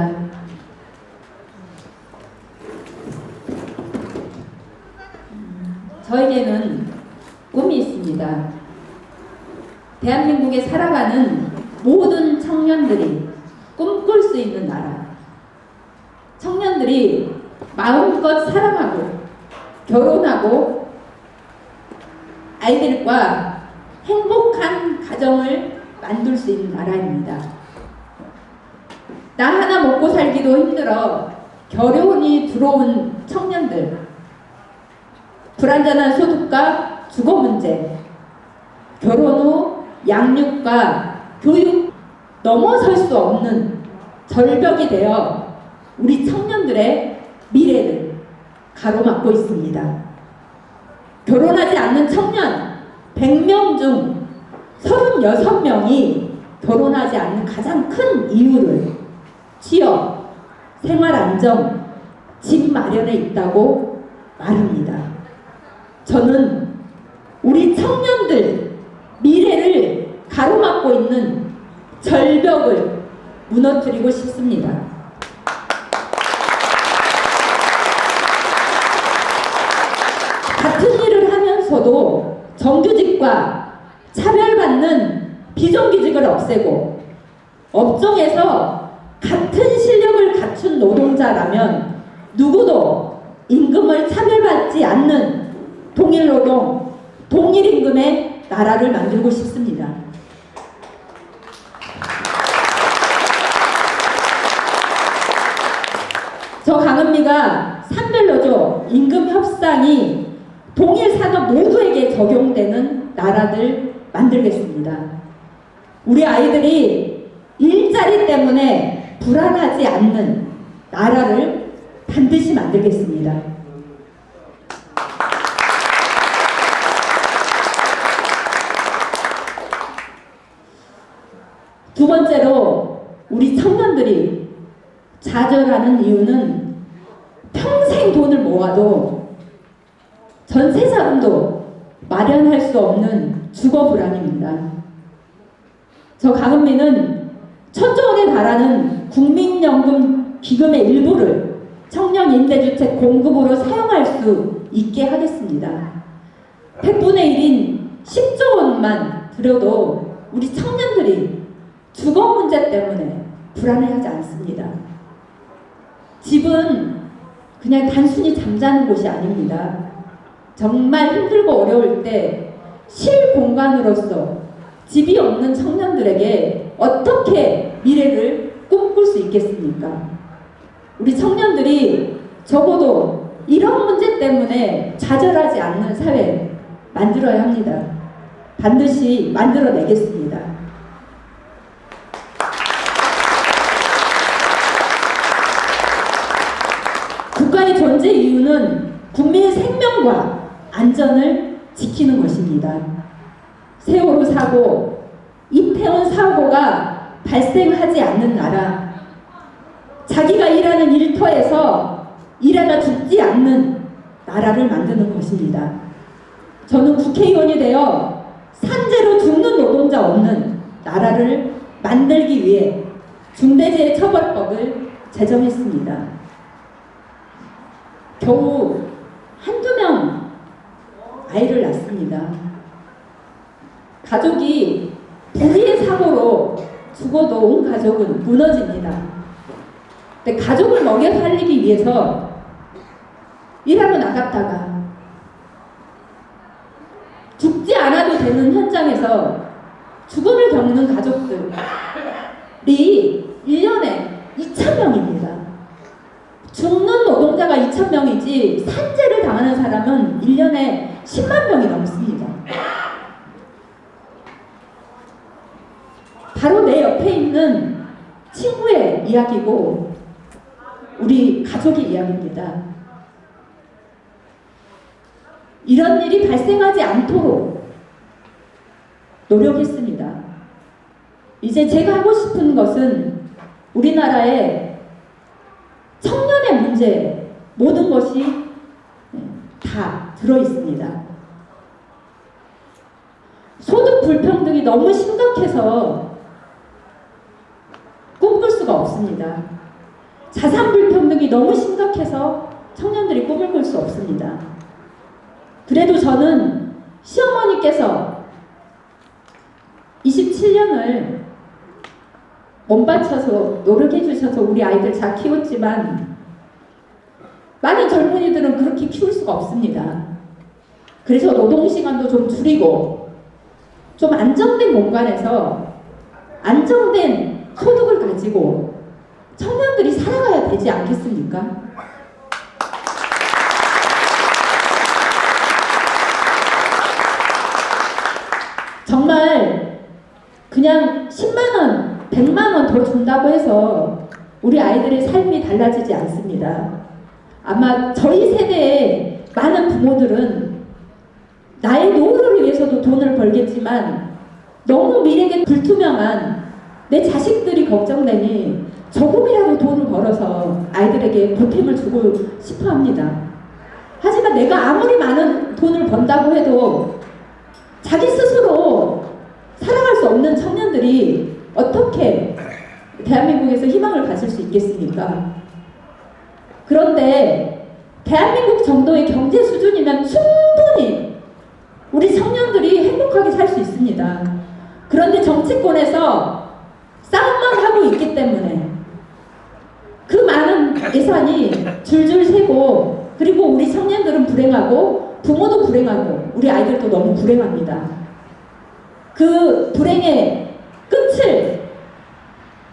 고맙습니다. 저에게는 꿈이 있습니다. 대한민국에 살아가는 모든 청년들이 꿈꿀 수 있는 나라. 청년들이 마음껏 사랑하고 결혼하고 아이들과 행복한 가정을 만들 수 있는 나라입니다. 나 하나 먹고 살기도 힘들어. 결혼이 들어온 청년들, 불안전한 소득과 주거 문제, 결혼 후 양육과 교육 넘어설 수 없는 절벽이 되어 우리 청년들의 미래를 가로막고 있습니다. 결혼하지 않는 청년 100명 중 36명이 결혼하지 않는 가장 큰 이유를 취업, 생활 안정, 집 마련에 있다고 말합니다. 저는 우리 청년들 미래를 가로막고 있는 절벽을 무너뜨리고 싶습니다. 같은 일을 하면서도 정규직과 차별받는 비정규직을 없애고 업종에서 같은 실력을 갖춘 노동자라면 누구도 임금을 차별받지 않는 동일 노동, 동일 임금의 나라를 만들고 싶습니다. 저 강은미가 산별노조 임금 협상이 동일 산업 모두에게 적용되는 나라를 만들겠습니다. 우리 아이들이 일자리 때문에 불안하지 않는 나라를 반드시 만들겠습니다. 두 번째로 우리 청년들이 좌절하는 이유는 평생 돈을 모아도 전세 자금도 마련할 수 없는 주거 불안입니다. 저 강은미는 천조 원에 달하는 국민연금 기금의 일부를 청년 임대주택 공급으로 사용할 수 있게 하겠습니다. 100분의 1인 10조 원만 들여도 우리 청년들이 주거 문제 때문에 불안해하지 않습니다. 집은 그냥 단순히 잠자는 곳이 아닙니다. 정말 힘들고 어려울 때 실 공간으로서 집이 없는 청년들에게 어떻게 미래를 꿈꿀 수 있겠습니까? 우리 청년들이 적어도 이런 문제 때문에 좌절하지 않는 사회 만들어야 합니다. 반드시 만들어내겠습니다. 국가의 존재 이유는 국민의 생명과 안전을 지키는 것입니다. 세월호 사고, 이태원 사고가 발생하지 않는 나라, 자기가 일하는 일터에서 일하다 죽지 않는 나라를 만드는 것입니다. 저는 국회의원이 되어 산재로 죽는 노동자 없는 나라를 만들기 위해 중대재해처벌법을 제정했습니다. 겨우 한두 명 아이를 낳습니다. 가족이 불의의 사고로 죽어도 온 가족은 무너집니다. 근데 가족을 먹여 살리기 위해서 일하러 나갔다가 죽지 않아도 되는 현장에서 죽음을 겪는 가족들이 1년에 2,000명입니다. 죽는 노동자가 2,000명이지 산재를 당하는 사람은 1년에 10만 명이 넘습니다. 바로 내 옆에 있는 친구의 이야기고 우리 가족의 이야기입니다. 이런 일이 발생하지 않도록 노력했습니다. 이제 제가 하고 싶은 것은 우리나라의 청년의 문제 모든 것이 다 들어 있습니다. 소득 불평등이 너무 심각해서 없습니다. 자산 불평등이 너무 심각해서 청년들이 꿈을 꿀 수 없습니다. 그래도 저는 시어머니께서 27년을 몸 바쳐서 노력해 주셔서 우리 아이들 잘 키웠지만 많은 젊은이들은 그렇게 키울 수가 없습니다. 그래서 노동 시간도 좀 줄이고 좀 안정된 공간에서 안정된 소득을 가지고 청년들이 살아가야 되지 않겠습니까? 정말 그냥 10만원, 100만원 더 준다고 해서 우리 아이들의 삶이 달라지지 않습니다. 아마 저희 세대의 많은 부모들은 나의 노후를 위해서도 돈을 벌겠지만 너무 미래가 불투명한 내 자식들이 걱정되니 조금이라도 돈을 벌어서 아이들에게 보탬을 주고 싶어 합니다. 하지만 내가 아무리 많은 돈을 번다고 해도 자기 스스로 살아갈 수 없는 청년들이 어떻게 대한민국에서 희망을 가질 수 있겠습니까? 그런데 대한민국 정도의 경제 수준이면 충분히 우리 청년들이 행복하게 살 수 있습니다. 그런데 정치권에서 싸움만 하고 있기 때문에 예산이 줄줄 새고 그리고 우리 청년들은 불행하고 부모도 불행하고 우리 아이들도 너무 불행합니다. 그 불행의 끝을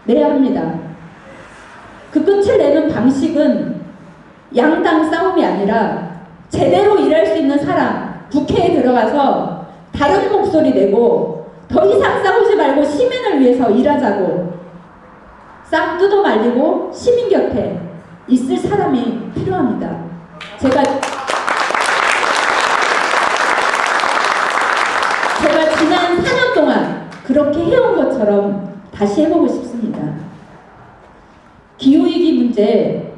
내야 합니다. 그 끝을 내는 방식은 양당 싸움이 아니라 제대로 일할 수 있는 사람 국회에 들어가서 다른 목소리 내고 더 이상 싸우지 말고 시민을 위해서 일하자고 싹 뜯어 말리고 시민 곁에 있을 사람이 필요합니다. 제가 제가 지난 4년 동안 그렇게 해온 것처럼 다시 해보고 싶습니다. 기후위기 문제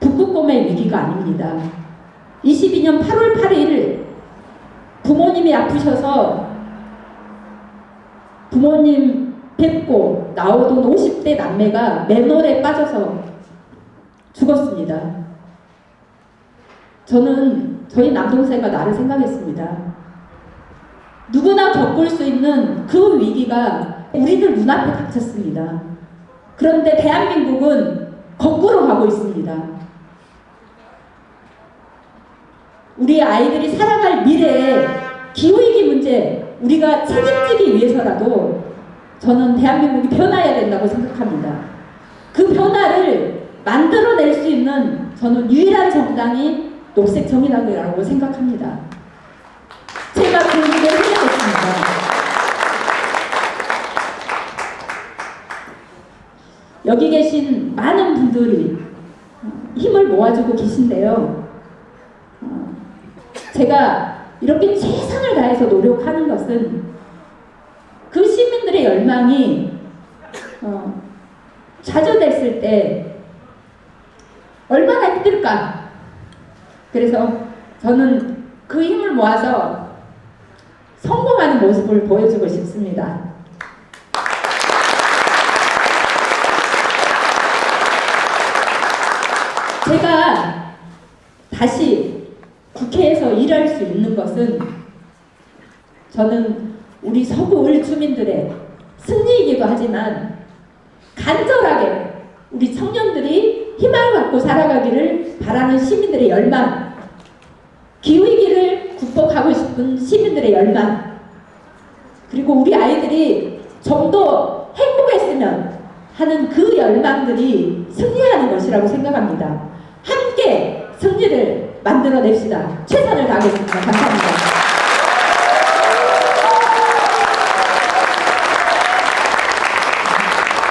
북극곰의 위기가 아닙니다. 22년 8월 8일 부모님이 아프셔서 부모님 뵙고 나오던 50대 남매가 맨홀에 빠져서 죽었습니다. 저는 저희 남동생과 나를 생각했습니다. 누구나 겪을 수 있는 그 위기가 우리들 눈앞에 닥쳤습니다. 그런데 대한민국은 거꾸로 가고 있습니다. 우리 아이들이 살아갈 미래에 기후위기 문제 우리가 책임지기 위해서라도 저는 대한민국이 변화해야 된다고 생각합니다. 그 변화를 만들어낼 수 있는 저는 유일한 정당이 녹색 정의당이라고 생각합니다. 제가 그 일을 해냈습니다. 여기 계신 많은 분들이 힘을 모아주고 계신데요. 어, 제가 이렇게 최선을 다해서 노력하는 것은 그 시민들의 열망이 어, 좌절됐을 때 얼마나 힘들까. 그래서 저는 그 힘을 모아서 성공하는 모습을 보여주고 싶습니다. 제가 다시 국회에서 일할 수 있는 것은 저는 우리 서구을 주민들의 승리이기도 하지만 간절하게 우리 청년들이 희망을 갖고 살아가기를 바라는 시민들의 열망, 기후위기를 극복하고 싶은 시민들의 열망, 그리고 우리 아이들이 좀 더 행복했으면 하는 그 열망들이 승리하는 것이라고 생각합니다. 함께 승리를 만들어냅시다. 최선을 다하겠습니다. 감사합니다.